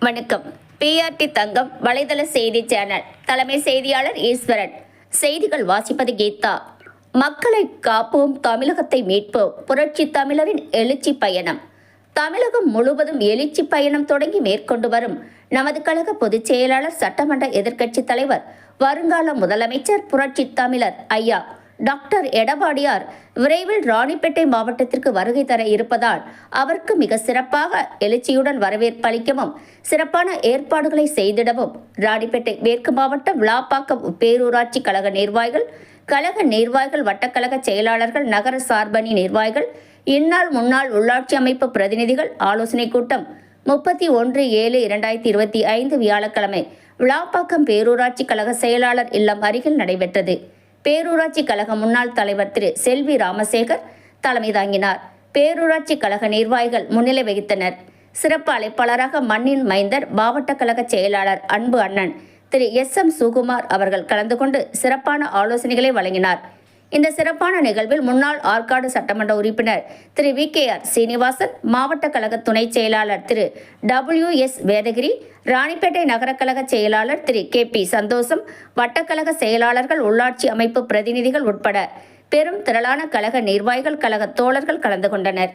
வணக்கம். பிஆர்டி தங்கம் வலைதள செய்தி சேனல். தலைமை செய்தியாளர் ஈஸ்வரன். செய்திகள் வாசிப்பது கீதா. மக்களை காப்போம் தமிழகத்தை மீட்போம். புரட்சி தமிழரின் எழுச்சி பயணம். தமிழகம் முழுவதும் எழுச்சி பயணம் தொடங்கி மேற்கொண்டு வரும் நமது கழக பொதுச் செயலாளர் சட்டமன்ற எதிர்க்கட்சித் தலைவர் வருங்கால முதலமைச்சர் புரட்சி தமிழர் ஐயா. டாக்டர் எடப்பாடியார் விரைவில் ராணிப்பேட்டை மாவட்டத்திற்கு வருகை தர இருப்பதால் அவருக்கு மிக சிறப்பாக எழுச்சியுடன் வரவேற்பு அளிக்கவும் சிறப்பான ஏற்பாடுகளை செய்திடவும் ராணிப்பேட்டை மேற்கு மாவட்டம் விழாப்பாக்கம் பேரூராட்சி கழக நிர்வாகிகள் கழக நிர்வாகிகள் வட்டக்கழக செயலாளர்கள் நகர சார்பணி நிர்வாகிகள் இந்நாள் முன்னாள் உள்ளாட்சி அமைப்பு பிரதிநிதிகள் ஆலோசனைக் கூட்டம் முப்பத்தி ஒன்று ஏழு இரண்டாயிரத்தி இருபத்தி ஐந்து வியாழக்கிழமை விழாப்பாக்கம் பேரூராட்சி கழக செயலாளர் இல்லம் அருகில் நடைபெற்றது. பேரூராட்சி கழக முன்னாள் தலைவர் திரு செல்வி ராமசேகர் தலைமை தாங்கினார். பேரூராட்சி கழக நிர்வாகிகள் முன்னிலை வகித்தனர். சிறப்பு அழைப்பாளராக மண்ணின் மைந்தர் மாவட்ட கழக செயலாளர் அன்பு அண்ணன் திரு எஸ் எம் சுகுமார் அவர்கள் கலந்து கொண்டு சிறப்பான ஆலோசனைகளை வழங்கினார். இந்த சிறப்பான நிகழ்வில் முன்னாள் ஆற்காடு சட்டமன்ற உறுப்பினர் திரு வி கே ஆர் சீனிவாசன் மாவட்ட கழக துணை செயலாளர் திரு டபிள்யூ எஸ் வேதகிரி ராணிப்பேட்டை நகர கழக செயலாளர் திரு கே பி சந்தோஷம் வட்டக்கழக செயலாளர்கள் உள்ளாட்சி அமைப்பு பிரதிநிதிகள் உட்பட பெரும் திரளான கழக நிர்வாகிகள் கழக தோழர்கள் கலந்து கொண்டனர்.